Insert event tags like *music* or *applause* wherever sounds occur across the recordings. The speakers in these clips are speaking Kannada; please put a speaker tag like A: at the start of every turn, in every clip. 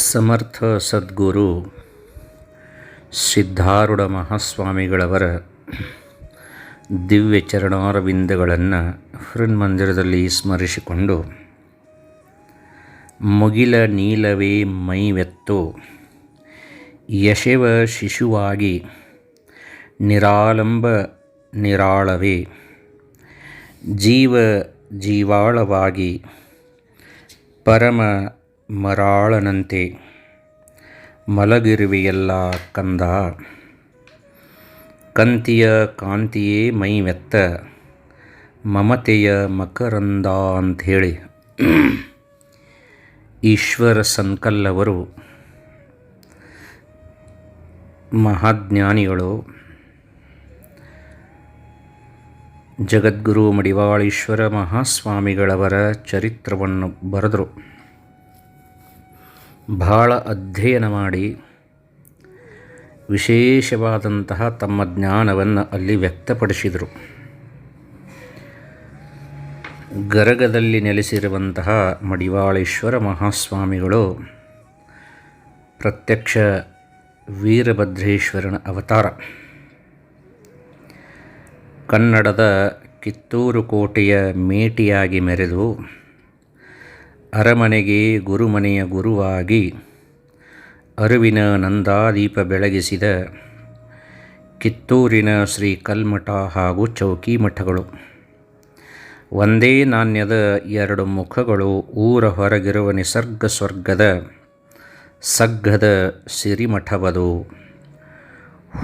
A: ಸಮರ್ಥ ಸದ್ಗುರು ಸಿದ್ಧಾರೂಢ ಮಹಾಸ್ವಾಮಿಗಳವರ ದಿವ್ಯ ಚರಣಾರವಿಂದಗಳನ್ನು ಹೃನ್ಮಂದಿರದಲ್ಲಿ ಸ್ಮರಿಸಿಕೊಂಡು, ಮುಗಿಲ ನೀಲವೇ ಮೈವೆತ್ತು ಯಶವ ಶಿಶುವಾಗಿ ನಿರಾಲಂಬ ನಿರಾಳವೇ, ಜೀವ ಜೀವಾಳವಾಗಿ ಪರಮ ಮರಾಳನಂತೆ. ಮಲಗಿರುವೆಯಲ್ಲ ಕಂದ. ಕಂತಿಯ ಕಾಂತಿಯೇ ಮೈವೆತ್ತ ಮಮತೆಯ ಮಕರಂದ ಅಂಥೇಳಿ. ಈಶ್ವರ ಸಂಕಲ್ಲವರು. ಮಹಾಜ್ಞಾನಿಗಳು. ಜಗದ್ಗುರು ಮಡಿವಾಳೀಶ್ವರ ಮಹಾಸ್ವಾಮಿಗಳವರ ಚರಿತ್ರವನ್ನು ಬರೆದರು. ಬಹಳ ಅಧ್ಯಯನ ಮಾಡಿ ವಿಶೇಷವಾದಂತಹ ತಮ್ಮ ಜ್ಞಾನವನ್ನು ಅಲ್ಲಿ ವ್ಯಕ್ತಪಡಿಸಿದರು. ಗರಗದಲ್ಲಿ ನೆಲೆಸಿರುವಂತಹ ಮಡಿವಾಳೇಶ್ವರ ಮಹಾಸ್ವಾಮಿಗಳು ಪ್ರತ್ಯಕ್ಷ ವೀರಭದ್ರೇಶ್ವರನ ಅವತಾರ. ಕನ್ನಡದ ಕಿತ್ತೂರು ಕೋಟೆಯ ಮೇಟಿಯಾಗಿ ಮೆರೆದು ಅರಮನೆಗೆ ಗುರುಮನೆಯ ಗುರುವಾಗಿ ಅರಿವಿನ ನಂದಾದೀಪ ಬೆಳಗಿಸಿದ ಕಿತ್ತೂರಿನ ಶ್ರೀ ಕಲ್ಮಠ ಹಾಗೂ ಚೌಕಿ ಮಠಗಳು. ಒಂದೇ ನಾಣ್ಯದ ಎರಡು ಮುಖಗಳು ಊರ ಹೊರಗಿರುವ ನಿಸರ್ಗ ಸ್ವರ್ಗದ ಸಗ್ಗದ ಸಿರಿಮಠವದು.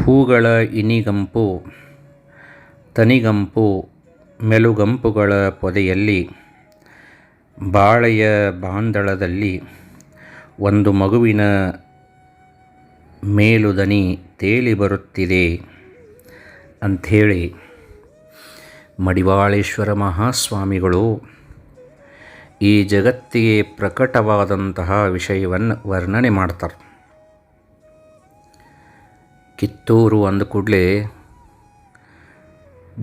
A: ಹೂಗಳ ಇನಿಗಂಪು, ತನಿಗಂಪು, ಮೆಲುಗಂಪುಗಳ ಪೊದೆಯಲ್ಲಿ ಬಾಳೆಯ ಬಾಂದಳದಲ್ಲಿ ಒಂದು ಮಗುವಿನ ಮೇಲುದನಿ ತೇಲಿ ಬರುತ್ತಿದೆ ಅಂಥೇಳಿ ಮಡಿವಾಳೇಶ್ವರ ಮಹಾಸ್ವಾಮಿಗಳು ಈ ಜಗತ್ತಿಗೆ ಪ್ರಕಟವಾದಂತಹ ವಿಷಯವನ್ನು ವರ್ಣನೆ ಮಾಡ್ತಾರೆ. ಕಿತ್ತೂರು ಅಂದ ಕೂಡಲೇ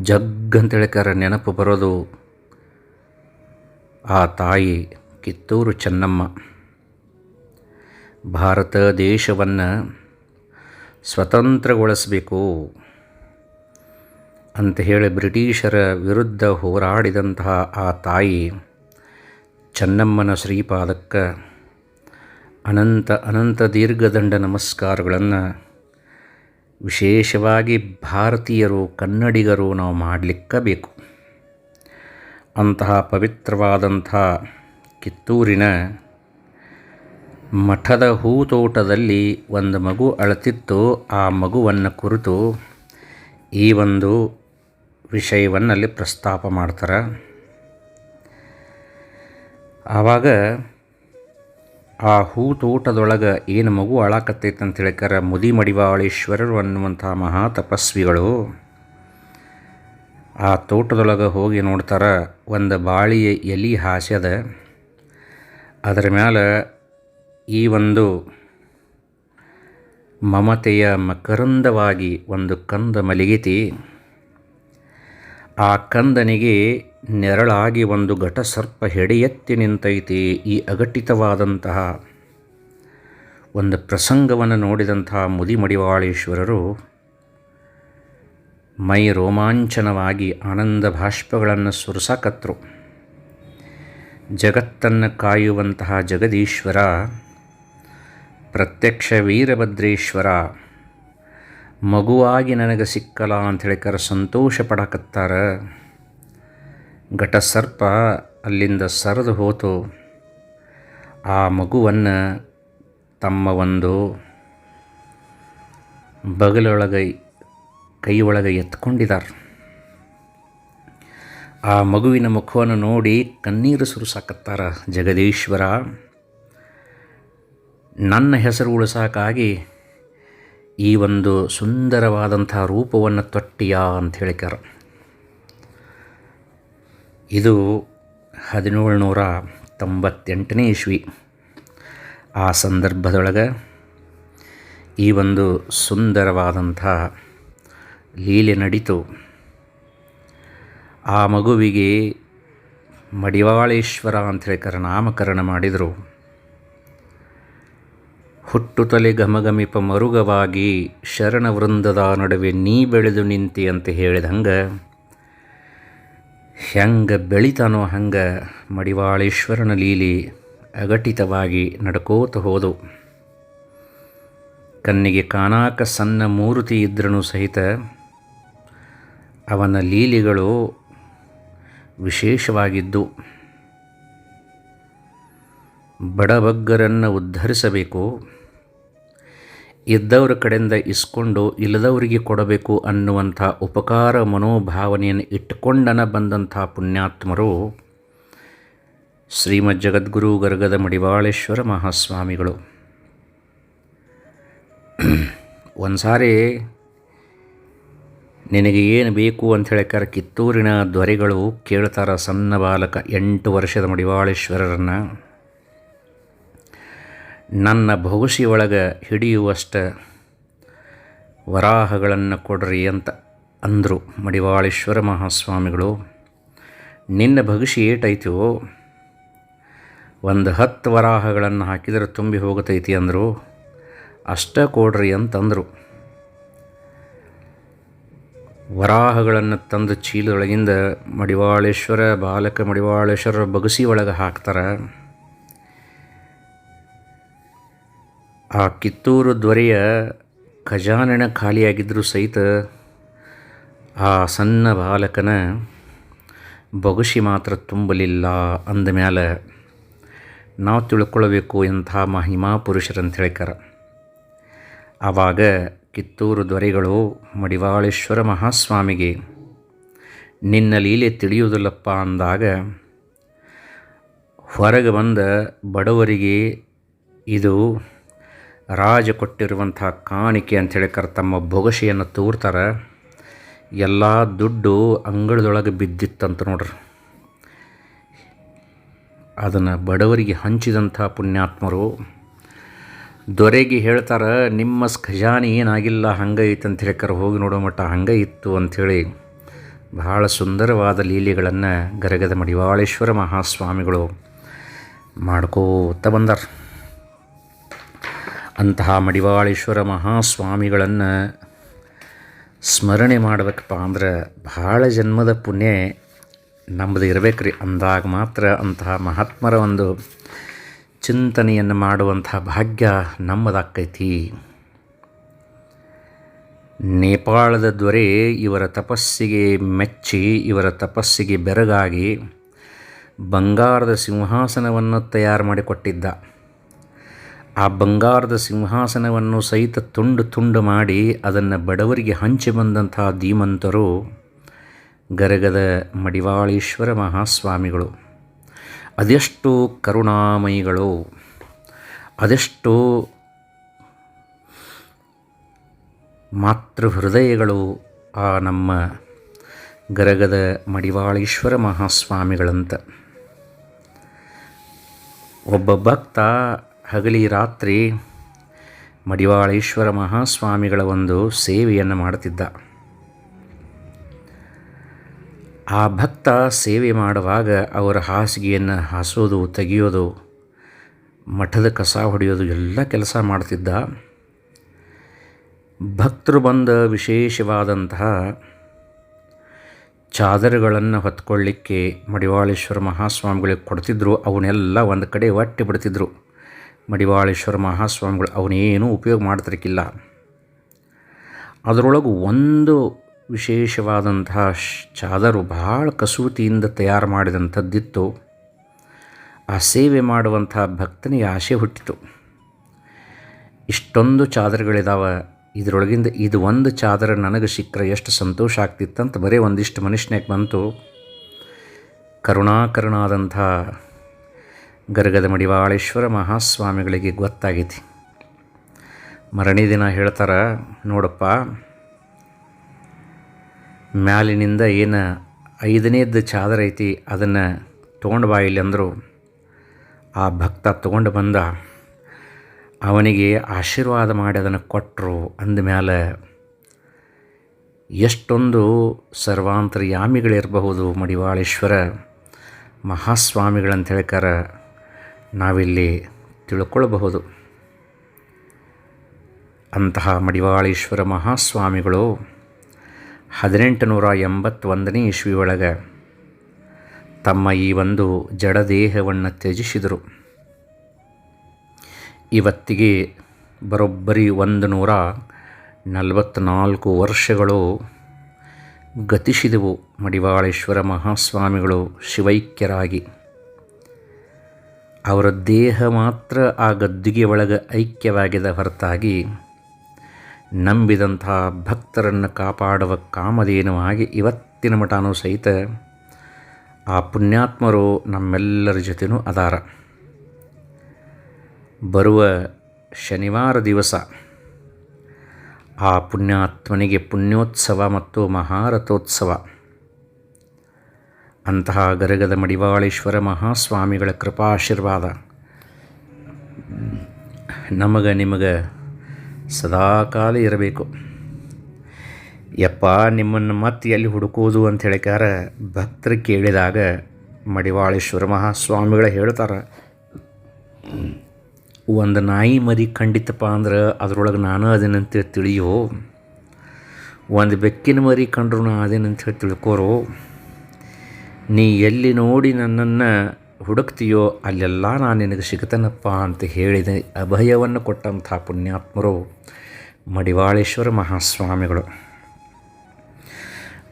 A: ಜಗ್ಗಂತೇಳಿಕರ ನೆನಪು ಬರೋದು ಆ ತಾಯಿ ಕಿತ್ತೂರು ಚೆನ್ನಮ್ಮ. ಭಾರತ ದೇಶವನ್ನು ಸ್ವತಂತ್ರಗೊಳಿಸಬೇಕು ಅಂತ ಹೇಳಿ ಬ್ರಿಟಿಷರ ವಿರುದ್ಧ ಹೋರಾಡಿದಂತಹ ಆ ತಾಯಿ ಚೆನ್ನಮ್ಮನ ಶ್ರೀಪಾದಕ್ಕೆ ಅನಂತ ಅನಂತ ದೀರ್ಘದಂಡ ನಮಸ್ಕಾರಗಳನ್ನು ವಿಶೇಷವಾಗಿ ಭಾರತೀಯರು ಕನ್ನಡಿಗರು ನಾವು ಮಾಡಲಿಕ್ಕೆ ಬೇಕು ಅಂತಹ ಪವಿತ್ರವಾದಂಥ ಕಿತ್ತೂರಿನ ಮಠದ ಹೂತೋಟದಲ್ಲಿ ಒಂದು ಮಗು ಅಳತಿತ್ತು. ಆ ಮಗುವನ್ನು ಕುರಿತು ಈ ಒಂದು ವಿಷಯವನ್ನು ಅಲ್ಲಿ ಪ್ರಸ್ತಾಪ ಮಾಡ್ತಾರೆ. ಆವಾಗ ಆ ಹೂತೋಟದೊಳಗೆ ಏನು ಮಗು ಅಳಾಕತ್ತೈತೆ ಅಂತ ಹೇಳಿಕರ ಮುದಿ ಮಡಿವಾಳೇಶ್ವರರು ಅನ್ನುವಂಥ ಮಹಾ ತಪಸ್ವಿಗಳು ಆ ತೋಟದೊಳಗೆ ಹೋಗಿ ನೋಡ್ತಾರೆ ಒಂದು ಬಾಳಿಯ ಎಲೆ ಹಾಸ್ಯದ. ಅದರ ಮೇಲೆ ಈ ಒಂದು ಮಮತೆಯ ಮಕರಂದವಾಗಿ ಒಂದು ಕಂದ ಮಲಗಿತಿ. ಆ ಕಂದನಿಗೆ ನೆರಳಾಗಿ ಒಂದು ಘಟಸರ್ಪ ಹೆಡೆಯೆತ್ತಿ ನಿಂತೈತಿ ಈ ಅಘಟಿತವಾದಂತಹ ಒಂದು ಪ್ರಸಂಗವನ್ನು ನೋಡಿದಂತಹ ಮುದಿಮಡಿವಾಳೇಶ್ವರರು ಮೈ ರೋಮಾಂಚನವಾಗಿ ಆನಂದ ಭಾಷ್ಪಗಳನ್ನು ಸುರಿಸಕತ್ರು. ಜಗತ್ತನ್ನು ಕಾಯುವಂತಹ ಜಗದೀಶ್ವರ, ಪ್ರತ್ಯಕ್ಷ ವೀರಭದ್ರೇಶ್ವರ, ಮಗುವಾಗಿ ನನಗೆ ಸಿಕ್ಕಲ್ಲ ಅಂತ ಕರ ಸಂತೋಷ ಪಡಕತ್ತಾರ. ಘಟಸರ್ಪ ಅಲ್ಲಿಂದ ಸರಿದು ಹೋತು. ಆ ಮಗುವನ್ನು ತಮ್ಮ ಒಂದು ಬಗಲೊಳಗೆ ಕೈ ಒಳಗೆ ಎತ್ಕೊಂಡಿದ್ದಾರೆ ಆ ಮಗುವಿನ ಮುಖವನ್ನು ನೋಡಿ ಕಣ್ಣೀರು ಸುರಿಸಾಕತ್ತಾರ ಜಗದೀಶ್ವರ. ನನ್ನ ಹೆಸರು ಉಳಿಸಾಕಾಗಿ ಈ ಒಂದು ಸುಂದರವಾದಂಥ ರೂಪವನ್ನು ತೊಟ್ಟಿಯ ಅಂತ ಹೇಳಿಕಾರ ಇದು ಹದಿನೇಳು ನೂರ ತೊಂಬತ್ತೆಂಟನೇ ಇಸ್ವಿ. ಆ ಸಂದರ್ಭದೊಳಗೆ ಈ ಒಂದು ಸುಂದರವಾದಂಥ ಲೀಲೆ ನಡಿತು. ಆ ಮಗುವಿಗೆ ಮಡಿವಾಳೇಶ್ವರ ಹೇಳ್ಕರ ನಾಮಕರಣ ಮಾಡಿದರು. ಹುಟ್ಟುತಲೆ ಘಮಘಮಿಪ ಮರುಗವಾಗಿ ಶರಣ ವೃಂದದ ನಡುವೆ ನೀ ಬೆಳೆದು ನಿಂತಿ ಅಂತ ಹೇಳಿದಂಗೆ, ಹೆಂಗೆ ಬೆಳಿತಾನೋ ಹಂಗೆ ಮಡಿವಾಳೇಶ್ವರನ ಲೀಲಿ ಅಘಟಿತವಾಗಿ ನಡ್ಕೋತ ಹೋದು. ಕಣ್ಣಿಗೆ ಕಾನಾಕ ಸಣ್ಣ ಮೂರ್ತಿ ಇದ್ರೂ ಸಹಿತ ಅವನ ಲೀಲೆಗಳು ವಿಶೇಷವಾಗಿದ್ದು ಬಡಬಗ್ಗರನ್ನು ಉದ್ಧರಿಸಬೇಕು ಇದ್ದವರ ಕಡೆಯಿಂದ ಇಸ್ಕೊಂಡು ಇಲ್ಲದವರಿಗೆ ಕೊಡಬೇಕು ಅನ್ನುವಂಥ ಉಪಕಾರ ಮನೋಭಾವನೆಯನ್ನು ಇಟ್ಟುಕೊಂಡನ ಬಂದಂಥ ಪುಣ್ಯಾತ್ಮರು ಶ್ರೀಮದ್ ಜಗದ್ಗುರು ಗರ್ಗದ ಮಡಿವಾಳೇಶ್ವರ ಮಹಾಸ್ವಾಮಿಗಳು. *clears throat* ಒಂದು ಸಾರಿ ನಿನಗೆ ಏನು ಬೇಕು ಅಂತ ಹೇಳಿಕಾರ ಕಿತ್ತೂರಿನ ದೊರೆಗಳು ಕೇಳ್ತಾರ ಸಣ್ಣ ಬಾಲಕ ಎಂಟು ವರ್ಷದ ಮಡಿವಾಳೇಶ್ವರರನ್ನು. ನನ್ನ ಭವಿಷ್ಯ ಒಳಗೆ ಹಿಡಿಯುವಷ್ಟ ವರಾಹಗಳನ್ನು ಕೊಡ್ರಿ ಅಂತ ಅಂದರು ಮಡಿವಾಳೇಶ್ವರ ಮಹಾಸ್ವಾಮಿಗಳು. ನಿನ್ನ ಭವಿಷ್ಯ ಏಟೈತೋ? ಒಂದು ಹತ್ತು ವರಾಹಗಳನ್ನು ಹಾಕಿದರೆ ತುಂಬಿ ಹೋಗತೈತಿ ಅಂದರು. ಅಷ್ಟ ಕೊಡ್ರಿ ಅಂತಂದರು. ವರಾಹಗಳನ್ನು ತಂದು ಚೀಲದೊಳಗಿಂದ ಮಡಿವಾಳೇಶ್ವರ, ಬಾಲಕ ಮಡಿವಾಳೇಶ್ವರ ಬಗಸಿ ಒಳಗೆ ಹಾಕ್ತಾರೆ. ಆ ಕಿತ್ತೂರು ದೊರೆಯ ಖಜಾನೆನ ಖಾಲಿಯಾಗಿದ್ದರೂ ಸಹಿತ ಆ ಸಣ್ಣ ಬಾಲಕನ ಬಗಸಿ ಮಾತ್ರ ತುಂಬಲಿಲ್ಲ ಅಂದ ಮೇಲೆ ನಾವು ತಿಳ್ಕೊಳ್ಬೇಕು ಎಂಥ ಮಹಿಮಾ ಪುರುಷರಂತ ಹೇಳ್ಕಾರ ಆವಾಗ ಕಿತ್ತೂರು ದೊರೆಗಳು ಮಡಿವಾಳೇಶ್ವರ ಮಹಾಸ್ವಾಮಿಗೆ, ನಿನ್ನ ಲೀಲೆ ತಿಳಿಯುವುದಿಲ್ಲಪ್ಪ ಅಂದಾಗ, ಹೊರಗೆ ಬಂದ ಬಡವರಿಗೆ ಇದು ರಾಜ ಕೊಟ್ಟಿರುವಂಥ ಕಾಣಿಕೆ ಅಂಥೇಳಿ ಕರ್ ತಮ್ಮ ಬೊಗಸೆಯನ್ನು ತೋರ್ತಾರೆ. ಎಲ್ಲ ದುಡ್ಡು ಅಂಗಳದೊಳಗೆ ಬಿದ್ದಿತ್ತಂತ ನೋಡ್ರಿ. ಅದನ್ನು ಬಡವರಿಗೆ ಹಂಚಿದಂಥ ಪುಣ್ಯಾತ್ಮರು ದೊರೆಗೆ ಹೇಳ್ತಾರೆ, ನಿಮ್ಮ ಖಜಾನೆ ಏನಾಗಿಲ್ಲ, ಹಂಗೆ ಐತೆ ಅಂತ ಹೇಳ್ಕರ, ಹೋಗಿ ನೋಡೋ ಮಟ್ಟ ಹಂಗೆ ಇತ್ತು ಅಂಥೇಳಿ ಬಹಳ ಸುಂದರವಾದ ಲೀಲೆಗಳನ್ನು ಗರಗದ ಮಡಿವಾಳೇಶ್ವರ ಮಹಾಸ್ವಾಮಿಗಳು ಮಾಡ್ಕೋತ ಬಂದರು. ಅಂತಹ ಮಡಿವಾಳೇಶ್ವರ ಮಹಾಸ್ವಾಮಿಗಳನ್ನು ಸ್ಮರಣೆ ಮಾಡಬೇಕಪ್ಪ ಅಂದ್ರೆ ಭಾಳ ಜನ್ಮದ ಪುಣ್ಯ ನಮ್ಮದು ಇರಬೇಕು ಅಂದಾಗ ಮಾತ್ರ ಅಂತಹ ಮಹಾತ್ಮರ ಒಂದು ಚಿಂತನೆಯನ್ನು ಮಾಡುವಂಥ ಭಾಗ್ಯ ನಮ್ಮದಾಕೈತಿ ನೇಪಾಳದ ದೊರೆ ಇವರ ತಪಸ್ಸಿಗೆ ಮೆಚ್ಚಿ, ಇವರ ತಪಸ್ಸಿಗೆ ಬೆರಗಾಗಿ ಬಂಗಾರದ ಸಿಂಹಾಸನವನ್ನು ತಯಾರು ಮಾಡಿಕೊಟ್ಟಿದ್ದ. ಆ ಬಂಗಾರದ ಸಿಂಹಾಸನವನ್ನು ಸಹಿತ ತುಂಡು ತುಂಡು ಮಾಡಿ ಅದನ್ನು ಬಡವರಿಗೆ ಹಂಚಿ ಬಂದಂತಹ ಧೀಮಂತರು ಗರಗದ ಮಡಿವಾಳೇಶ್ವರ ಮಹಾಸ್ವಾಮಿಗಳು. ಅದೆಷ್ಟು ಕರುಣಾಮಯಿಗಳು, ಅದೆಷ್ಟು ಮಾತೃ ಹೃದಯಗಳು ಆ ನಮ್ಮ ಗರಗದ ಮಡಿವಾಳೇಶ್ವರ ಮಹಾಸ್ವಾಮಿಗಳಂತ. ಒಬ್ಬ ಭಕ್ತ ಹಗಲಿ ರಾತ್ರಿ ಮಡಿವಾಳೇಶ್ವರ ಮಹಾಸ್ವಾಮಿಗಳ ಒಂದು ಸೇವೆಯನ್ನು ಮಾಡುತ್ತಿದ್ದ ಆ ಭಕ್ತ ಸೇವೆ ಮಾಡುವಾಗ ಅವರ ಹಾಸಿಗೆಯನ್ನು ಹಾಸೋದು, ತೆಗೆಯೋದು, ಮಠದ ಕಸ ಹೊಡೆಯೋದು ಎಲ್ಲ ಕೆಲಸ ಮಾಡ್ತಿದ್ದ. ಭಕ್ತರು ಬಂದ ವಿಶೇಷವಾದಂತಹ ಚಾದರುಗಳನ್ನು ಹೊತ್ಕೊಳ್ಳಿಕ್ಕೆ ಮಡಿವಾಳೇಶ್ವರ ಮಹಾಸ್ವಾಮಿಗಳಿಗೆ ಕೊಡ್ತಿದ್ರು. ಅವನ್ನೆಲ್ಲ ಒಂದು ಕಡೆ ಒಟ್ಟಿ ಬಿಡ್ತಿದ್ರು. ಮಡಿವಾಳೇಶ್ವರ ಮಹಾಸ್ವಾಮಿಗಳು ಅವನೇನೂ ಉಪಯೋಗ ಮಾಡ್ತಿರಕ್ಕಿಲ್ಲ ಅದರೊಳಗೆ ಒಂದು ವಿಶೇಷವಾದಂತಹ ಚಾದರು ಭಾಳ ಕಸೂತಿಯಿಂದ ತಯಾರು ಮಾಡಿದಂಥದ್ದಿತ್ತು. ಆ ಸೇವೆ ಮಾಡುವಂಥ ಭಕ್ತನಿಗೆ ಆಸೆ ಹುಟ್ಟಿತು. ಇಷ್ಟೊಂದು ಚಾದರಗಳಿದಾವೆ, ಇದರೊಳಗಿಂದ ಇದು ಒಂದು ಚಾದರ ನನಗೆ ಸಿಕ್ಕರೆ ಎಷ್ಟು ಸಂತೋಷ ಆಗ್ತಿತ್ತಂತ ಬರೀ ಒಂದಿಷ್ಟು ಮನುಷ್ಯನಾಗ ಬಂತು. ಕರುಣಾಕರುಣಾದಂಥ ಗರ್ಗದ ಮಡಿವಾಳೇಶ್ವರ ಮಹಾಸ್ವಾಮಿಗಳಿಗೆ ಗೊತ್ತಾಗೈತಿ. ಮರಣಿ ದಿನ ಹೇಳ್ತಾರೆ, ನೋಡಪ್ಪ ಮ್ಯಾಲಿನಿಂದ ಏನು ಐದನೇದ್ದು ಚಾದರ ಐತಿ, ಅದನ್ನು ತೊಗೊಂಡು ಬಾ ಇಲ್ಲಿ ಅಂದರು. ಆ ಭಕ್ತ ತೊಗೊಂಡು ಬಂದ. ಅವನಿಗೆ ಆಶೀರ್ವಾದ ಮಾಡಿ ಅದನ್ನು ಕೊಟ್ಟರು ಅಂದಮೇಲೆ ಎಷ್ಟೊಂದು ಸರ್ವಾಂತರ್ಯಾಮಿಗಳಿರಬಹುದು ಮಡಿವಾಳೇಶ್ವರ, ಮಹಾಸ್ವಾಮಿಗಳಂತ ಹೇಳ್ಕಾರ ನಾವಿಲ್ಲಿ ತಿಳ್ಕೊಳ್ಬಹುದು. ಅಂತಹ ಮಡಿವಾಳೇಶ್ವರ ಮಹಾಸ್ವಾಮಿಗಳು ಹದಿನೆಂಟು ನೂರ ಎಂಬತ್ತೊಂದನೇ ಇಸ್ವಿ ಒಳಗೆ ತಮ್ಮ ಈ ಒಂದು ಜಡದೇಹವನ್ನು ತ್ಯಜಿಸಿದರು. ಇವತ್ತಿಗೆ ಬರೋಬ್ಬರಿ ಒಂದು ನೂರ ನಲವತ್ತ್ನಾಲ್ಕು ವರ್ಷಗಳು ಗತಿಸಿದವು ಮಡಿವಾಳೇಶ್ವರ ಮಹಾಸ್ವಾಮಿಗಳು ಶಿವೈಕ್ಯರಾಗಿ. ಅವರ ದೇಹ ಮಾತ್ರ ಆ ಗದ್ದಿಗೆ ಒಳಗೆ ಐಕ್ಯವಾಗಿದ ಹೊರತಾಗಿ ನಂಬಿದಂಥ ಭಕ್ತರನ್ನು ಕಾಪಾಡುವ ಕಾಮಧೇನುವಾಗಿ ಇವತ್ತಿನ ಮಠನೂ ಸಹಿತ ಆ ಪುಣ್ಯಾತ್ಮರು ನಮ್ಮೆಲ್ಲರ ಜೊತೆನೂ ಅದಾರ. ಬರುವ ಶನಿವಾರ ದಿವಸ ಆ ಪುಣ್ಯಾತ್ಮನಿಗೆ ಪುಣ್ಯೋತ್ಸವ ಮತ್ತು ಮಹಾರಥೋತ್ಸವ. ಅಂತಹ ಗರಗದ ಮಡಿವಾಳೇಶ್ವರ ಮಹಾಸ್ವಾಮಿಗಳ ಕೃಪಾಶೀರ್ವಾದ. ನಮಗೆ ನಿಮಗೆ ಸದಾಕಾಲ ಇರಬೇಕು. ಯಪ್ಪ, ನಿಮ್ಮನ್ನು ಮತ್ತೆ ಎಲ್ಲಿ ಹುಡುಕೋದು ಅಂತ ಹೇಳಿಕಾರ ಭಕ್ತರು ಕೇಳಿದಾಗ ಮಡಿವಾಳೇಶ್ವರ ಮಹಾಸ್ವಾಮಿಗಳು ಹೇಳ್ತಾರೆ, ಒಂದು ನಾಯಿ ಮರಿ ಕಂಡಿತಪ್ಪ ಅಂದ್ರೆ ಅದ್ರೊಳಗೆ ನಾನು ಅದೇನಂತ ತಿಳಿಯೋ, ಒಂದು ಬೆಕ್ಕಿನ ಮರಿ ಕಂಡ್ರು ನಾನು ಅದೇನಂತ ಹೇಳಿ ತಿಳ್ಕೋರೋ, ನೀ ಎಲ್ಲಿ ನೋಡಿ ನನ್ನನ್ನು ಹುಡುಕ್ತೀಯೋ, ಅಲ್ಲೆಲ್ಲ ನಾನು ನಿನಗೆ ಸಿಗತನಪ್ಪ ಅಂತ ಹೇಳಿದ. ಅಭಯವನ್ನು ಕೊಟ್ಟಂಥ ಪುಣ್ಯಾತ್ಮರು ಮಡಿವಾಳೇಶ್ವರ ಮಹಾಸ್ವಾಮಿಗಳು.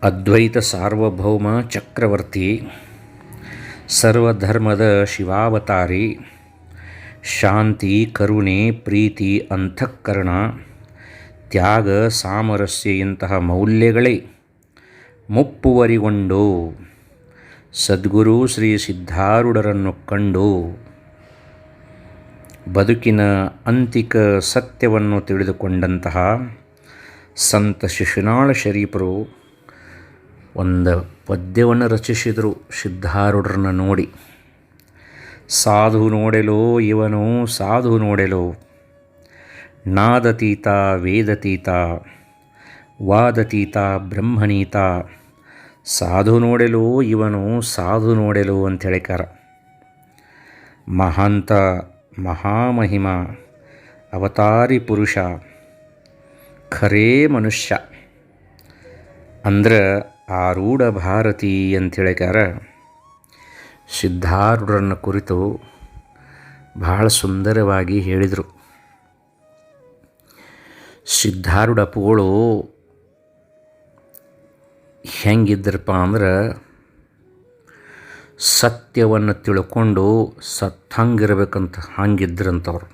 A: ಅದ್ವೈತ ಸಾರ್ವಭೌಮ ಚಕ್ರವರ್ತಿ, ಸರ್ವಧರ್ಮದ ಶಿವಾವತಾರಿ, ಶಾಂತಿ, ಕರುಣೆ, ಪ್ರೀತಿ, ಅಂತಃಕರಣ, ತ್ಯಾಗ, ಸಾಮರಸ್ಯ ಇಂತಹ ಮೌಲ್ಯಗಳೇ ಮುಪ್ಪುವರಿಗೊಂಡು ಸದ್ಗುರು ಶ್ರೀ ಸಿದ್ಧಾರೂಢರನ್ನು ಕಂಡು ಬದುಕಿನ ಅಂತಿಕ ಸತ್ಯವನ್ನು ತಿಳಿದುಕೊಂಡಂತಹ ಸಂತ ಶಿಶುನಾಳ ಶರೀಫರು ಒಂದು ಪದ್ಯವನ್ನು ರಚಿಸಿದರು ಸಿದ್ಧಾರೂಢರನ್ನು ನೋಡಿ. ಸಾಧು ನೋಡೆಲೋ ಇವನು, ಸಾಧು ನೋಡೆಲೋ, ನಾದತೀತ, ವೇದತೀತ, ವಾದತೀತ ಬ್ರಹ್ಮಣೀತ ಸಾಧು ನೋಡೆಲು, ಇವನು ಸಾಧು ನೋಡೆಲು ಅಂತ ಹೇಳಿಕಾರ ಮಹಾಂತ, ಮಹಾಮಹಿಮ, ಅವತಾರಿ ಪುರುಷ, ಖರೇ ಮನುಷ್ಯ. ಅಂದ್ರೆ ಆರೂಢ ಭಾರತಿ ಅಂತ ಹೇಳಿಕಾರ ಸಿದ್ಧಾರೂಢರನ್ನು ಕುರಿತು ಬಹಳ ಸುಂದರವಾಗಿ ಹೇಳಿದರು. ಸಿದ್ಧಾರೂಢ ಅಪ್ಪುಗಳು ಹೆಂಗಿದ್ರಪ್ಪ ಅಂದ್ರೆ ಸತ್ಯವನ್ನು ತಿಳ್ಕೊಂಡು ಸತ್ತಂಗಿರ್ಬೇಕಂತ ಹಂಗಿದ್ರಂಥವ್ರು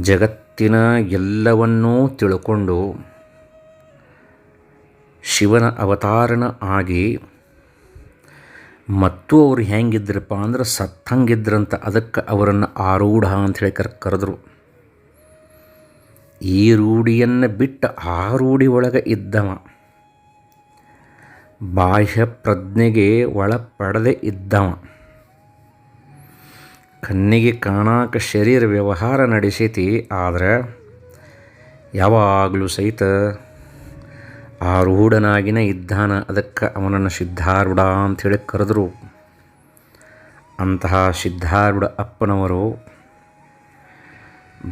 A: ಜಗತ್ತಿನ ಎಲ್ಲವನ್ನೂ ತಿಳ್ಕೊಂಡು ಶಿವನ ಅವತಾರನ ಆಗಿ ಮತ್ತು ಅವ್ರು ಹೆಂಗಿದ್ರಪ್ಪ ಅಂದ್ರೆ ಸತ್ತಂಗಿದ್ರಂತ ಅದಕ್ಕೆ ಅವರನ್ನು ಆರೂಢ ಅಂತ ಹೇಳಿ ಕರ್, ಕರೆದ್ರು. ಈ ರೂಢಿಯನ್ನು ಬಿಟ್ಟು ಆ ರೂಢಿ ಒಳಗೆ ಇದ್ದವ. ಬಾಹ್ಯ ಪ್ರಜ್ಞೆಗೆ ಒಳಪಡದೆ ಇದ್ದವ. ಕಣ್ಣಿಗೆ ಕಾಣಾಕ ಶರೀರ ವ್ಯವಹಾರ ನಡೆಸೈತಿ, ಆದರೆ ಯಾವಾಗಲೂ ಸಹಿತ ಆರೂಢನಾಗಿನ ಇದ್ದಾನ. ಅದಕ್ಕೆ ಅವನನ್ನು ಸಿದ್ಧಾರೂಢ ಅಂಥೇಳಿ ಕರೆದರು. ಅಂತಹ ಸಿದ್ಧಾರೂಢ ಅಪ್ಪನವರು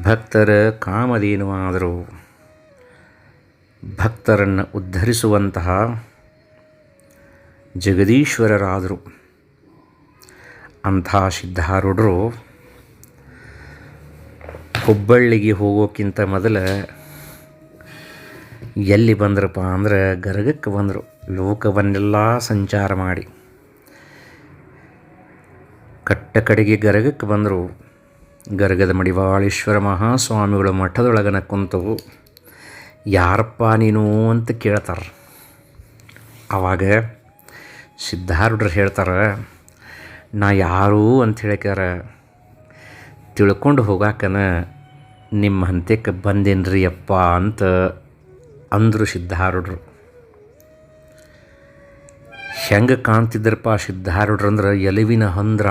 A: ಭಕ್ತರ ಕಾಮಧೇನುವಾದರು ಭಕ್ತರನ್ನು ಉದ್ಧರಿಸುವಂತಹ ಜಗದೀಶ್ವರರಾದರು. ಅಂಥ ಸಿದ್ಧಾರೂಢರು ಹುಬ್ಬಳ್ಳಿಗೆ ಹೋಗೋಕ್ಕಿಂತ ಮೊದಲು ಎಲ್ಲಿ ಬಂದ್ರಪ್ಪ ಅಂದ್ರೆ ಗರಗಕ್ಕೆ ಬಂದರು. ಲೋಕವನ್ನೆಲ್ಲ ಸಂಚಾರ ಮಾಡಿ. ಕಟ್ಟ ಕಡೆಗೆ ಗರಗಕ್ಕೆ ಬಂದರು. ಗರಗದ ಮಡಿವಾಳೇಶ್ವರ ಮಹಾಸ್ವಾಮಿಗಳ ಮಠದೊಳಗನ ಕುಂತು, ಯಾರಪ್ಪ ನೀನು? ಅಂತ ಕೇಳ್ತಾರೆ. ಆವಾಗ ಸಿದ್ಧಾರೂಢರು ಹೇಳ್ತಾರೆ, ನಾ ಯಾರು ಅಂತ ಹೇಳ್ಯಾರ ತಿಳ್ಕೊಂಡು ಹೋಗಾಕನ ನಿಮ್ಮ ಹಂತಕ್ಕೆ ಬಂದೇನ್ರಿ ಅಪ್ಪ ಅಂತ ಅಂದರು ಸಿದ್ಧಾರೂಢರು. ಹೆಂಗೆ ಕಾಣ್ತಿದ್ರಪ್ಪ ಸಿದ್ಧಾರೂಢರು ಅಂದ್ರೆ ಎಲುವಿನ ಹಂದ್ರ.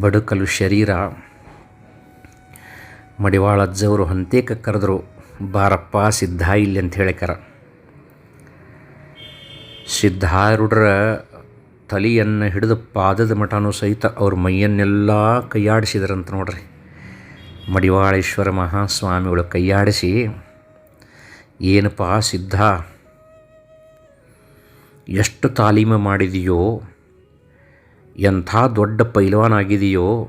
A: ಬಡುಕಲು ಶರೀರ. ಮಡಿವಾಳಜ್ಜವರು ಹಂತೇಕ ಕರೆದ್ರು, ಬಾರಪ್ಪ ಸಿದ್ಧ ಇಲ್ಲಿ ಅಂತ ಹೇಳಿಕರ ಸಿದ್ಧಾರೂಢರ ತಲೆಯನ್ನು ಹಿಡಿದು ಪಾದದ ಮಠನೂ ಸಹಿತ ಅವ್ರ ಮೈಯನ್ನೆಲ್ಲ ಕೈಯಾಡಿಸಿದ್ರಂತ ನೋಡ್ರಿ. ಮಡಿವಾಳೇಶ್ವರ ಮಹಾಸ್ವಾಮಿಗಳು ಕೈಯಾಡಿಸಿ, ಏನಪ್ಪ ಸಿದ್ಧ, ಎಷ್ಟು ತಾಲೀಮು ಮಾಡಿದೆಯೋ, ಎಂಥ ದೊಡ್ಡ ಪೈಲ್ವಾನಾಗಿದೆಯೋ,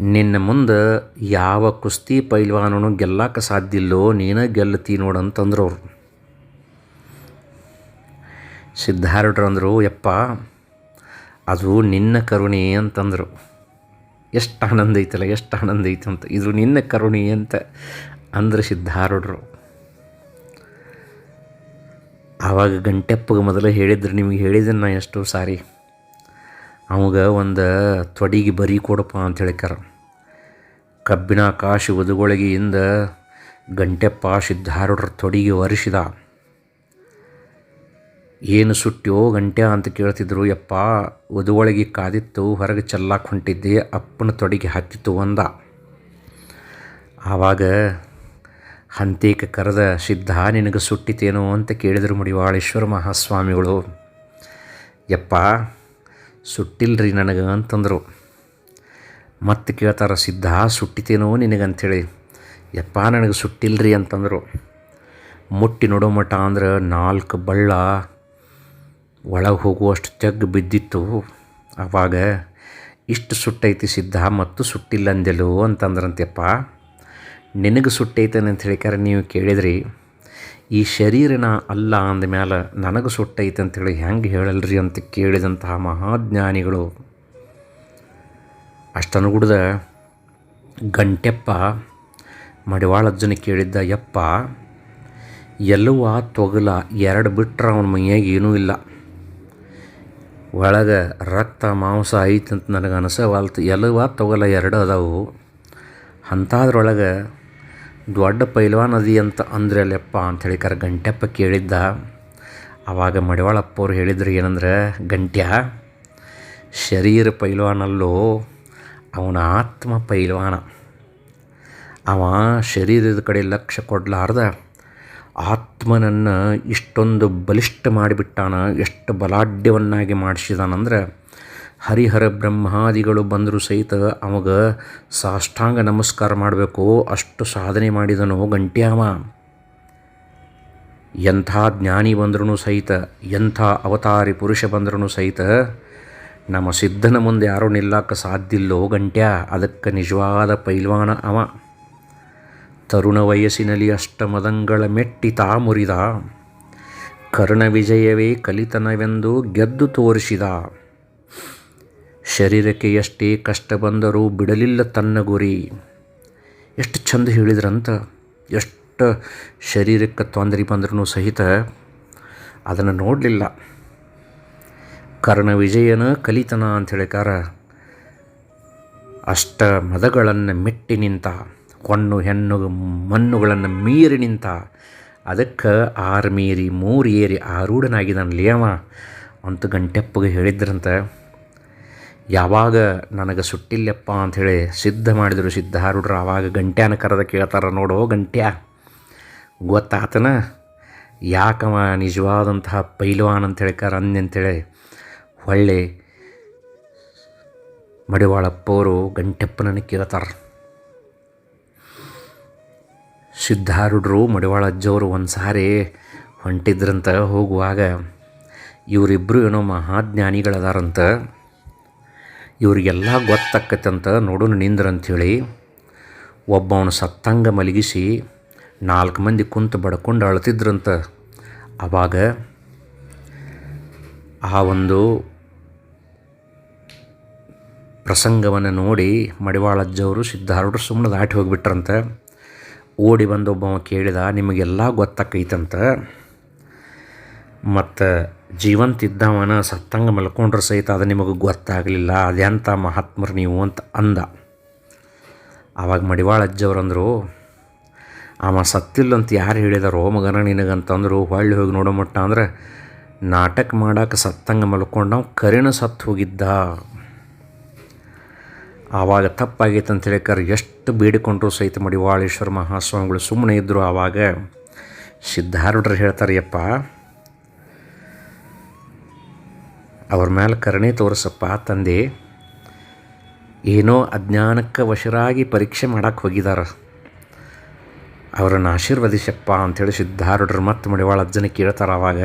A: ನಿನ್ನ ಮುಂದೆ ಯಾವ ಕುಸ್ತಿ ಪೈಲ್ವಾನನು ಗೆಲ್ಲಕ್ಕೆ ಸಾಧ್ಯ ಇಲ್ಲೋ ನೀನೇ ಗೆಲ್ಲತಿ ನೋಡಂತಂದ್ರು ಅವ್ರು ಸಿದ್ಧಾರೂಢರು ಅಂದರು, ಯಪ್ಪ, ಅದು ನಿನ್ನ ಕರುಣೆ ಅಂತಂದರು. ಎಷ್ಟು ಆನಂದ ಐತಲ್ಲ, ಎಷ್ಟು ಆನಂದ ಐತೆ ಅಂತ. ಇದು ನಿನ್ನ ಕರುಣೆ ಅಂತ ಅಂದ್ರೆ ಸಿದ್ಧಾರೂಢರು. ಆವಾಗ ಗಂಟೆಪ್ಪಗೆ ಮೊದಲು ಹೇಳಿದ್ರು, ನಿಮಗೆ ಹೇಳಿದ್ದನ್ನು ನಾ ಎಷ್ಟೋ ಸಾರಿ. ಅವಾಗ ಒಂದು ತೊಡಿಗೆ ಬರಿ ಕೊಡಪ್ಪ ಅಂತ ಹೇಳಿಕಾರ ಕಬ್ಬಿನ ಕಾಶಿ ಒದುಗೊಳಗಿಯಿಂದ ಗಂಟೆಪ್ಪ ಸಿದ್ಧಾರೂಢರ ತೊಡಿಗೆ ಒರೆಸಿದ. ಏನು ಸುಟ್ಟ್ಯೋ ಗಂಟೆ ಅಂತ ಕೇಳ್ತಿದ್ರು, ಯಪ್ಪ ಒದುವೊಳಗೆ ಕಾದಿತ್ತು, ಹೊರಗೆ ಚೆಲ್ಲಾಕ್ ಹೊಂಟಿದ್ದೆ, ಅಪ್ಪನ ತೊಡಿಗೆ ಹತ್ತಿತ್ತು ಒಂದ. ಆವಾಗ ಹಂತೇಕ ಕರೆದ, ಸಿದ್ಧ, ನಿನಗೆ ಸುಟ್ಟಿತೇನೋ ಅಂತ ಕೇಳಿದರು ಮುಡಿವಾಳೇಶ್ವರ ಮಹಾಸ್ವಾಮಿಗಳು. ಯಪ್ಪ, ಸುಟ್ಟಿಲ್ರಿ ನನಗೆ ಅಂತಂದರು. ಮತ್ತೆ ಕೇಳ್ತಾರ, ಸಿದ್ಧ, ಸುಟ್ಟಿತೇನೋ ನಿನಗಂಥೇಳಿ ಯಪ್ಪ, ನನಗೆ ಸುಟ್ಟಿಲ್ರಿ ಅಂತಂದರು. ಮುಟ್ಟಿ ನೋಡೋ ಮಠ ಅಂದ್ರೆ ನಾಲ್ಕು ಬಳ್ಳ ಒಳಗೆ ಹೋಗುವಷ್ಟು ತೆಗ್ಗು ಬಿದ್ದಿತ್ತು. ಆವಾಗ ಇಷ್ಟು ಸುಟ್ಟೈತಿ ಸಿದ್ಧ, ಮತ್ತು ಸುಟ್ಟಿಲ್ಲ ಅಂದೆಲು ಅಂತಂದ್ರಂತೆಪ್ಪ ನಿನಗೆ ಸುಟ್ಟೈತೇನೆ ಅಂತ ಹೇಳಿಕಾರೆ ನೀವು ಕೇಳಿದ್ರಿ. ಈ ಶರೀರನ ಅಲ್ಲ ಅಂದಮೇಲೆ ನನಗೆ ಸುಟ್ಟೈತೆ ಅಂತೇಳಿ ಹೆಂಗೆ ಹೇಳಲ್ರಿ ಅಂತ ಕೇಳಿದಂತಹ ಮಹಾಜ್ಞಾನಿಗಳು. ಅಷ್ಟನುಗುಡ್ದ ಗಂಟೆಪ್ಪ, ಮಡಿವಾಳಜ್ಜನ ಕೇಳಿದ್ದ, ಯಪ್ಪ, ಎಲ್ಲವ ತೊಗಲ ಎರಡು ಬಿಟ್ರೆ ಅವನ ಮೈಯಾಗ ಏನೂ ಇಲ್ಲ. ಒಳಗೆ ರಕ್ತ ಮಾಂಸ ಐತಂತ ನನಗೆ ಅನಿಸವಲ್ತು. ಎಲ್ಲವ ತಗೋಲ್ಲ ಎರಡು ಅದಾವು. ಅಂಥದ್ರೊಳಗೆ ದೊಡ್ಡ ಪೈಲ್ವಾನ್ ನದಿ ಅಂತ ಅಂದ್ರೆ ಅಲ್ಲಪ್ಪ ಅಂತ ಕರೆ ಗಂಟೆಪ್ಪ ಕೇಳಿದ್ದ. ಆವಾಗ ಮಡಿವಾಳಪ್ಪವ್ರು ಹೇಳಿದ್ರು ಏನಂದ್ರೆ, ಗಂಟ್ಯ, ಶರೀರ ಪೈಲ್ವಾನಲ್ಲೋ, ಅವನ ಆತ್ಮ ಪೈಲ್ವಾನ. ಅವ ಶರೀರದ ಕಡೆ ಲಕ್ಷ್ಯ ಕೊಡಲಾರ್ದ. ಆತ್ಮನನ್ನು ಇಷ್ಟೊಂದು ಬಲಿಷ್ಠ ಮಾಡಿಬಿಟ್ಟಾನ, ಎಷ್ಟು ಬಲಾಢ್ಯವನ್ನಾಗಿ ಮಾಡಿಸಿದಾನಂದ್ರೆ, ಹರಿಹರ ಬ್ರಹ್ಮಾದಿಗಳು ಬಂದರೂ ಸಹಿತ ಅವಾಗ ಸಾಷ್ಟಾಂಗ ನಮಸ್ಕಾರ ಮಾಡಬೇಕು, ಅಷ್ಟು ಸಾಧನೆ ಮಾಡಿದನು ಗಂಟ್ಯಾಮ ಎಂಥ ಜ್ಞಾನಿ ಬಂದ್ರೂ ಸಹಿತ, ಎಂಥ ಅವತಾರಿ ಪುರುಷ ಬಂದ್ರೂ ಸಹಿತ ನಮ್ಮ ಸಿದ್ಧನ ಮುಂದೆ ಯಾರೂ ನಿಲ್ಲಕ್ಕೆ ಸಾಧ್ಯ ಇಲ್ಲೋ ಗಂಟ್ಯ ಅದಕ್ಕೆ ನಿಜವಾದ ಪೈಲ್ವಾನ ಅವ. ತರುಣ ವಯಸ್ಸಿನಲ್ಲಿ ಅಷ್ಟಮದಂಗಳ ಮೆಟ್ಟಿ ತಾ ಮುರಿದ ಕರ್ಣ ವಿಜಯವೇ ಕಲಿತನವೆಂದು ಗೆದ್ದು ತೋರಿಸಿದ. ಶರೀರಕ್ಕೆ ಎಷ್ಟೇ ಕಷ್ಟ ಬಂದರೂ ಬಿಡಲಿಲ್ಲ ತನ್ನ ಗುರಿ. ಎಷ್ಟು ಚಂದ ಹೇಳಿದ್ರಂತ, ಎಷ್ಟು ಶರೀರಕ್ಕೆ ತೊಂದರೆ ಬಂದ್ರೂ ಸಹಿತ ಅದನ್ನು ನೋಡಲಿಲ್ಲ. ಕರ್ಣ ವಿಜಯನ ಕಲಿತನ ಅಂತ ಹೇಳಿಕಾರ ಅಷ್ಟ ಮದಗಳನ್ನು ಮೆಟ್ಟಿ ನಿಂತ. ಹೊಣ್ಣು ಹೆಣ್ಣು ಮಣ್ಣುಗಳನ್ನು ಮೀರಿ ನಿಂತ. ಅದಕ್ಕೆ ಆರು ಮೀರಿ, ಮೂರು ಏರಿ ಆರೂಢನಾಗಿದ್ದಾನೆ ಅವ ಅಂತ ಗಂಟೆಪ್ಪಗೆ ಹೇಳಿದ್ರಂತ, ಯಾವಾಗ ನನಗೆ ಸುಟ್ಟಿಲ್ಲಪ್ಪ ಅಂಥೇಳಿ ಸಿದ್ಧ ಮಾಡಿದರು ಸಿದ್ಧಾರೂಢರು ಆವಾಗ ಗಂಟ್ಯಾನ ಕರೆದ ಕೇಳ್ತಾರ, ನೋಡೋ ಗಂಟ್ಯ, ಗೊತ್ತಾತನ? ಯಾಕವ ನಿಜವಾದಂತಹ ಪೈಲ್ವಾನ್ ಅಂತ ಕರನ್ಯ ಅಂಥೇಳಿ ಹೊಳ್ಳಿ ಮಡಿವಾಳಪ್ಪವರು ಗಂಟೆಪ್ಪನನ್ನು ಕೇಳ್ತಾರೆ. ಸಿದ್ಧಾರೂಢರು ಮಡಿವಾಳ ಅಜ್ಜವರು ಒಂದು ಸಾರಿ ಹೊಂಟಿದ್ರಂತ ಹೋಗುವಾಗ ಇವರಿಬ್ಬರು ಏನೋ ಮಹಾಜ್ಞಾನಿಗಳದಾರಂತ. ಇವರಿಗೆಲ್ಲ ಗೊತ್ತಾಕತ್ತಂತ ನೋಡೋಣ ನಿಂದ್ರಂಥೇಳಿ ಒಬ್ಬವನು ಸತ್ತಂಗ ಮಲಗಿಸಿ ನಾಲ್ಕು ಮಂದಿ ಕುಂತು ಬಡ್ಕೊಂಡು ಅಳ್ತಿದ್ರಂತ. ಆವಾಗ ಆ ಒಂದು ಪ್ರಸಂಗವನ್ನು ನೋಡಿ ಮಡಿವಾಳಜ್ಜವರು ಸಿದ್ಧಾರೂಢರು ಸುಮ್ಮನೆ ದಾಟಿ ಹೋಗಿಬಿಟ್ರಂತ. ಓಡಿ ಬಂದು ಒಬ್ಬವ ಕೇಳಿದ, ನಿಮಗೆಲ್ಲ ಗೊತ್ತಾಕೈತಂತ? ಮತ್ತು, ಜೀವಂತ ಇದ್ದವನ ಸತ್ತಂಗ ಮಲ್ಕೊಂಡ್ರೆ ಸಹಿತ ಅದು ನಿಮಗೆ ಗೊತ್ತಾಗಲಿಲ್ಲ ಅದೆಂಥ ಮಹಾತ್ಮರು ನೀವು? ಅಂತ ಅಂದ. ಆವಾಗ ಮಡಿವಾಳ ಅಜ್ಜವ್ರಂದರು ಆಮ ಸತ್ತಿಲ್ಲ ಅಂತ ಯಾರು ಹೇಳಿದಾರೋ ಮಗನ ನಿನಗಂತಂದ್ರು, ಹೊಳ್ಳಿ ಹೋಗಿ ನೋಡೋ ಮಟ್ಟ, ಅಂದ್ರೆ ನಾಟಕ ಮಾಡಕ್ಕೆ ಸತ್ತಂಗ ಮಲ್ಕೊಂಡವ ಕರಿನ ಸತ್ತು ಹೋಗಿದ್ದ. ಆವಾಗ ತಪ್ಪಾಗೈತೆ ಅಂತ ಹೇಳಿಕರ್ ಎಷ್ಟು ಬೇಡಿಕೊಂಡ್ರು ಸಹಿತ ಮಡಿವಾಳೇಶ್ವರ ಮಹಾಸ್ವಾಮಿಗಳು ಸುಮ್ಮನೆ ಇದ್ದರು ಆವಾಗ. ಸಿದ್ಧಾರೂಢರು ಹೇಳ್ತಾರೆ, ಯಪ್ಪ, ಅವ್ರ ಮೇಲೆ ಕರುಣೆ ತೋರಿಸಪ್ಪ ತಂದೆ. ಏನೋ ಅಜ್ಞಾನಕ್ಕೆ ವಶರಾಗಿ ಪರೀಕ್ಷೆ ಮಾಡಕ್ಕೆ ಹೋಗಿದ್ದಾರೆ ಅವರನ್ನು ಆಶೀರ್ವದಿಸಪ್ಪ ಅಂಥೇಳಿ ಸಿದ್ಧಾರೂಢರು ಮತ್ತು ಮಡಿವಾಳ ಅಜ್ಜನ ಕೇಳ್ತಾರೆ ಆವಾಗ.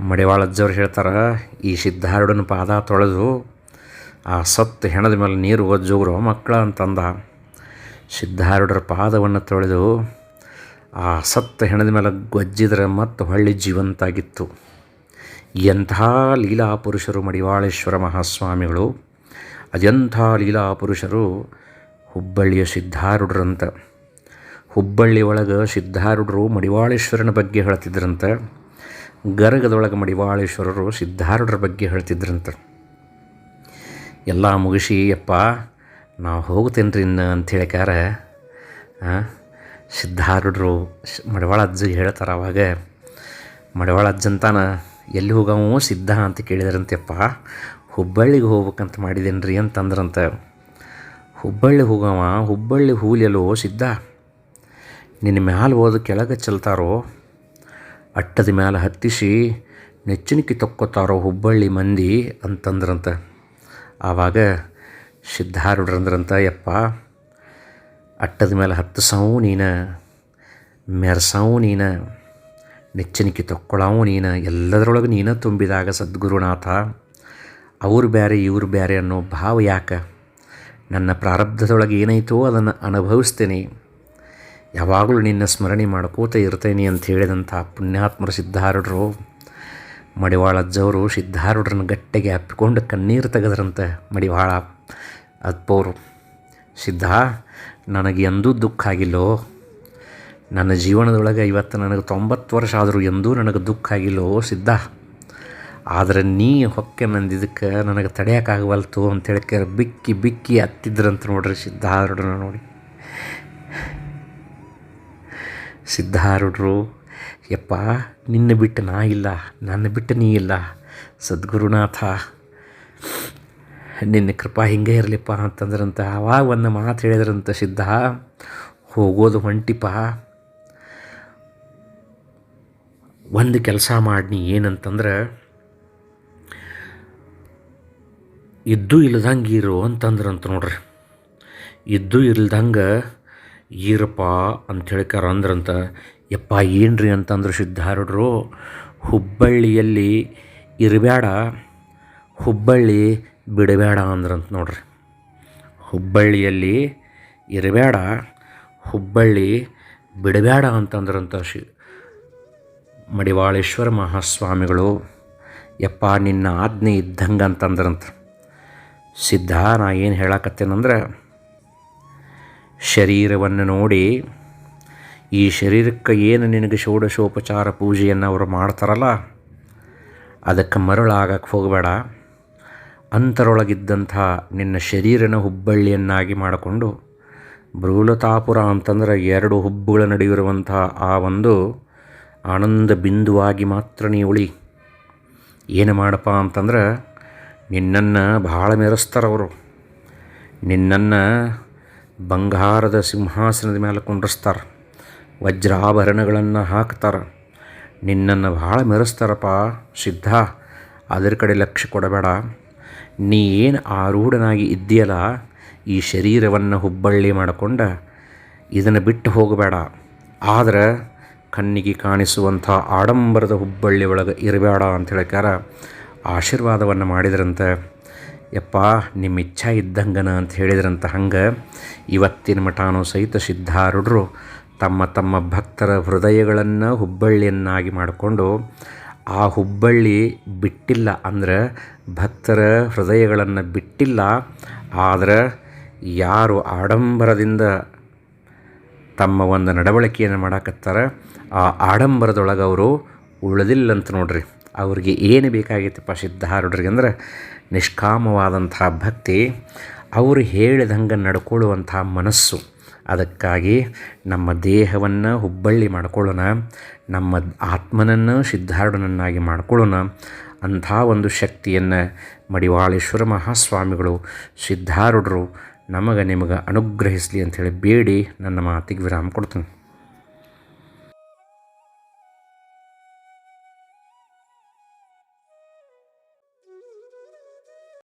A: ಮಡಿವಾಳ ಅಜ್ಜವ್ರು ಹೇಳ್ತಾರೆ, ಈ ಸಿದ್ಧಾರೂಢನ ಪಾದ ತೊಳೆದು ಆ ಸತ್ತು ಹೆಣದ ಮೇಲೆ ನೀರು ಒಜ್ಜೋಗ್ರು ಮಕ್ಕಳ ಅಂತಂದ. ಸಿದ್ಧಾರೂಢರ ಪಾದವನ್ನು ತೊಳೆದು ಆ ಸತ್ತ ಹೆಣದ ಮೇಲೆ ಗೊಜ್ಜಿದ್ರೆ ಮತ್ತು ಹೊಳ್ಳಿ ಜೀವಂತಾಗಿತ್ತು. ಎಂಥ ಲೀಲಾ ಪುರುಷರು ಮಡಿವಾಳೇಶ್ವರ ಮಹಾಸ್ವಾಮಿಗಳು ಅದೆಂಥ ಲೀಲಾ ಪುರುಷರು ಹುಬ್ಬಳ್ಳಿಯ ಸಿದ್ಧಾರೂಢರಂತ. ಹುಬ್ಬಳ್ಳಿ ಒಳಗೆ ಸಿದ್ಧಾರೂಢರು ಮಡಿವಾಳೇಶ್ವರನ ಬಗ್ಗೆ ಹೇಳ್ತಿದ್ರಂತೆ. ಗರಗದೊಳಗೆ ಮಡಿವಾಳೇಶ್ವರರು ಸಿದ್ಧಾರೂಢರ ಬಗ್ಗೆ ಹೇಳ್ತಿದ್ರಂತ. ಎಲ್ಲ ಮುಗಿಸಿ ಅಪ್ಪ ನಾವು ಹೋಗ್ತೇನೆ ರೀ ಇನ್ನು ಅಂತ ಹೇಳಿಕಾರ ಸಿದ್ಧಾರೂಢರು ಮಡವಾಳ ಅಜ್ಜಿಗೆ ಹೇಳ್ತಾರೆ ಅವಾಗ, ಮಡವಾಳ ಅಜ್ಜಂತಾನ ಎಲ್ಲಿ ಹೋಗವು ಸಿದ್ಧ ಅಂತ ಕೇಳಿದ್ರಂತೆಪ್ಪ ಹುಬ್ಬಳ್ಳಿಗೆ ಹೋಗ್ಬೇಕಂತ ಮಾಡಿದ್ದೇನೆ ರೀ ಅಂತಂದ್ರಂತ. ಹುಬ್ಬಳ್ಳಿ ಹೋಗವ, ಹುಬ್ಬಳ್ಳಿ ಹೂಲೆಲ್ಲೋ ಸಿದ್ಧ. ನಿನ್ನ ಮ್ಯಾಲೆ ಹೋದ ಕೆಳಗೆ ಚೆಲ್ತಾರೋ, ಅಟ್ಟದ ಮ್ಯಾಲೆ ಹತ್ತಿಸಿ ನೆಚ್ಚಿನಕ್ಕೆ ತಕ್ಕೋತಾರೋ ಹುಬ್ಬಳ್ಳಿ ಮಂದಿ ಅಂತಂದ್ರಂತ. ಆವಾಗ ಸಿದ್ಧಾರೂಢರಂದ್ರಂತ, ಯಪ್ಪ, ಅಟ್ಟದ ಮೇಲೆ ಹತ್ತು ಸಾವು ನೀನ ಮೆರ್ಸಾವು ನೀನ, ನೆಚ್ಚನಿಕೆ ತಕ್ಕೊಳವು ನೀನು, ಎಲ್ಲದರೊಳಗೆ ನೀನು ತುಂಬಿದಾಗ ಸದ್ಗುರುನಾಥ, ಅವ್ರು ಬೇರೆ ಇವ್ರು ಬೇರೆ ಅನ್ನೋ ಭಾವ ಯಾಕೆ? ನನ್ನ ಪ್ರಾರಬ್ಧದೊಳಗೆ ಏನೈತೋ ಅದನ್ನು ಅನುಭವಿಸ್ತೇನೆ. ಯಾವಾಗಲೂ ನಿನ್ನ ಸ್ಮರಣೆ ಮಾಡ್ಕೋತ ಇರ್ತೇನೆ ಅಂತ ಹೇಳಿದಂಥ ಪುಣ್ಯಾತ್ಮರ ಸಿದ್ಧಾರೂಢರು ಮಡಿವಾಳಜ್ಜವರು ಸಿದ್ಧಾರೂಢರನ್ನ ಗಟ್ಟಿಗೆ ಅಪ್ಪಿಕೊಂಡು ಕಣ್ಣೀರು ತೆಗೆದ್ರಂತೆ ಮಡಿವಾಳ ಅಪ್ಪವರು ಸಿದ್ಧ, ನನಗೆ ಎಂದೂ ದುಃಖ ಆಗಿಲ್ಲೋ? ನನ್ನ ಜೀವನದೊಳಗೆ ಇವತ್ತು ನನಗೆ ತೊಂಬತ್ತು ವರ್ಷ ಆದರೂ ಎಂದೂ ನನಗೆ ದುಃಖ ಆಗಿಲ್ಲೋ ಸಿದ್ಧ? ಆದರೆ ನೀ ಹೊಕ್ಕೆ ನಂದಿದ್ದಕ್ಕೆ ನನಗೆ ತಡೆಯೋಕ್ಕಾಗವಲ್ತು ಅಂತೇಳಿ ಬಿಕ್ಕಿ ಬಿಕ್ಕಿ ಹತ್ತಿದ್ರಂತ ನೋಡ್ರಿ ಸಿದ್ಧಾರೂಢನ ನೋಡಿ. ಸಿದ್ಧಾರೂಢರು, ಯಪ್ಪ ನಿನ್ನ ಬಿಟ್ಟು ನಾ ಇಲ್ಲ, ನನ್ನ ಬಿಟ್ಟು ನೀ ಇಲ್ಲ. ಸದ್ಗುರುನಾಥ, ನಿನ್ನ ಕೃಪಾ ಹಿಂಗೆ ಇರಲಿಪ್ಪ ಅಂತಂದ್ರಂತ ಆವಾಗ ಒಂದು ಮಾತು ಹೇಳಿದ್ರಂತ ಸಿದ್ಧ. ಹೋಗೋದು ಹೊಂಟಿಪ್ಪ ಒಂದು ಕೆಲಸ ಮಾಡಿ ಏನಂತಂದ್ರೆ, ಇದ್ದು ಇಲ್ದಂಗೆ ಇರು ಅಂತಂದ್ರಂತ ನೋಡ್ರಿ. ಇದ್ದು ಇಲ್ದಂಗೆ ಈರಪ್ಪ ಅಂಥೇಳಿ ಅಂದ್ರಂತ ಯಪ್ಪ, ಏನ್ರಿ ಅಂತಂದ್ರೆ ಸಿದ್ಧಾರೂಢರು, ಹುಬ್ಬಳ್ಳಿಯಲ್ಲಿ ಇರಬೇಡ ಹುಬ್ಬಳ್ಳಿ ಬಿಡಬೇಡ ಅಂದ್ರಂತ ನೋಡ್ರಿ. ಹುಬ್ಬಳ್ಳಿಯಲ್ಲಿ ಇರಬೇಡ ಹುಬ್ಬಳ್ಳಿ ಬಿಡಬೇಡ ಅಂತಂದ್ರಂತ ಶಿ ಮಡಿವಾಳೇಶ್ವರ ಮಹಾಸ್ವಾಮಿಗಳು, ಯಪ್ಪ, ನಿನ್ನ ಆಜ್ಞೆ ಇದ್ದಂಗೆ ಅಂತಂದ್ರಂತ. ಸಿದ್ಧ, ನಾ ಏನು ಹೇಳಕತ್ತೇನಂದ್ರೆ, ಶರೀರವನ್ನು ನೋಡಿ ಈ ಶರೀರಕ್ಕೆ ಏನು ನಿನಗೆ ಷೋಡಶೋಪಚಾರ ಪೂಜೆಯನ್ನು ಅವರು ಮಾಡ್ತಾರಲ್ಲ, ಅದಕ್ಕೆ ಮರಳಾಗಕ್ಕೆ ಹೋಗಬೇಡ. ಅಂತರೊಳಗಿದ್ದಂಥ ನಿನ್ನ ಶರೀರನ ಹುಬ್ಬಳ್ಳಿಯನ್ನಾಗಿ ಮಾಡಿಕೊಂಡು ಬೃಹಲತಾಪುರ ಅಂತಂದ್ರೆ ಎರಡು ಹುಬ್ಬುಗಳ ನಡೆಯಿರುವಂಥ ಆ ಒಂದು ಆನಂದ ಬಿಂದುವಾಗಿ ಮಾತ್ರ ನೀ ಉಳಿ. ಏನು ಮಾಡಪ್ಪ ಅಂತಂದ್ರೆ ನಿನ್ನನ್ನು ಭಾಳ ಮೆರೆಸ್ತಾರವರು ನಿನ್ನನ್ನು ಬಂಗಾರದ ಸಿಂಹಾಸನದ ಮೇಲೆ ಕುಂಡ್ರಿಸ್ತಾರೆ. ವಜ್ರಾಭರಣಗಳನ್ನು ಹಾಕ್ತಾರೆ. ನಿನ್ನನ್ನು ಭಾಳ ಮೆರೆಸ್ತಾರಪ್ಪ ಸಿದ್ಧ. ಅದರ ಕಡೆ ಲಕ್ಷ್ಯ ಕೊಡಬೇಡ. ನೀ ಏನು ಆರೂಢನಾಗಿ ಇದ್ದೀಯಲ್ಲ ಈ ಶರೀರವನ್ನು ಹುಬ್ಬಳ್ಳಿ ಮಾಡಿಕೊಂಡ ಇದನ್ನು ಬಿಟ್ಟು ಹೋಗಬೇಡ. ಆದರೆ ಕಣ್ಣಿಗೆ ಕಾಣಿಸುವಂಥ ಆಡಂಬರದ ಹುಬ್ಬಳ್ಳಿ ಒಳಗೆ ಇರಬೇಡ ಅಂತ ಹೇಳ್ಕಾರ ಆಶೀರ್ವಾದವನ್ನು ಮಾಡಿದ್ರಂತೆ. ಯಪ್ಪ ನಿಮ್ಮ ಇಚ್ಛಾ ಇದ್ದಂಗನ ಅಂತ ಹೇಳಿದ್ರಂತ ಹಂಗೆ ಇವತ್ತಿನ ಮಠಾನು ಸಹಿತ ಸಿದ್ಧಾರೂಢರು ತಮ್ಮ ತಮ್ಮ ಭಕ್ತರ ಹೃದಯಗಳನ್ನು ಹುಬ್ಬಳ್ಳಿಯನ್ನಾಗಿ ಮಾಡಿಕೊಂಡು ಆ ಹುಬ್ಬಳ್ಳಿ ಬಿಟ್ಟಿಲ್ಲ ಅಂದರೆ ಭಕ್ತರ ಹೃದಯಗಳನ್ನು ಬಿಟ್ಟಿಲ್ಲ, ಆದರೆ ಯಾರು ಆಡಂಬರದಿಂದ ತಮ್ಮ ಒಂದು ನಡವಳಿಕೆಯನ್ನು ಮಾಡಾಕತ್ತಾರ, ಆ ಆಡಂಬರದೊಳಗೆ ಅವರು ಉಳಿದಿಲ್ಲಂತ ನೋಡ್ರಿ. ಅವ್ರಿಗೆ ಏನು ಬೇಕಾಗಿತ್ತಪ್ಪ ಸಿದ್ಧಾರೂಢರಿಗೆ ಅಂದ್ರೆ ನಿಷ್ಕಾಮವಾದಂಥ ಭಕ್ತಿ, ಅವರು ಹೇಳಿದಂಗೆ ನಡ್ಕೊಳ್ಳುವಂಥ ಮನಸ್ಸು. ಅದಕ್ಕಾಗಿ ನಮ್ಮ ದೇಹವನ್ನು ಹುಬ್ಬಳ್ಳಿ ಮಾಡ್ಕೊಳ್ಳೋಣ, ನಮ್ಮ ಆತ್ಮನನ್ನು ಸಿದ್ಧಾರ್ಢನನ್ನಾಗಿ ಮಾಡ್ಕೊಳ್ಳೋಣ. ಅಂಥ ಒಂದು ಶಕ್ತಿಯನ್ನು ಮಡಿವಾಳೇಶ್ವರ ಮಹಾಸ್ವಾಮಿಗಳು, ಸಿದ್ಧಾರೂಢರು ನಮಗೆ ನಿಮಗೆ ಅನುಗ್ರಹಿಸಲಿ ಅಂಥೇಳಿ ಬೇಡಿ, ನನ್ನ ಮಾತಿಗೆ ವಿರಾಮ ಕೊಡ್ತೀನಿ.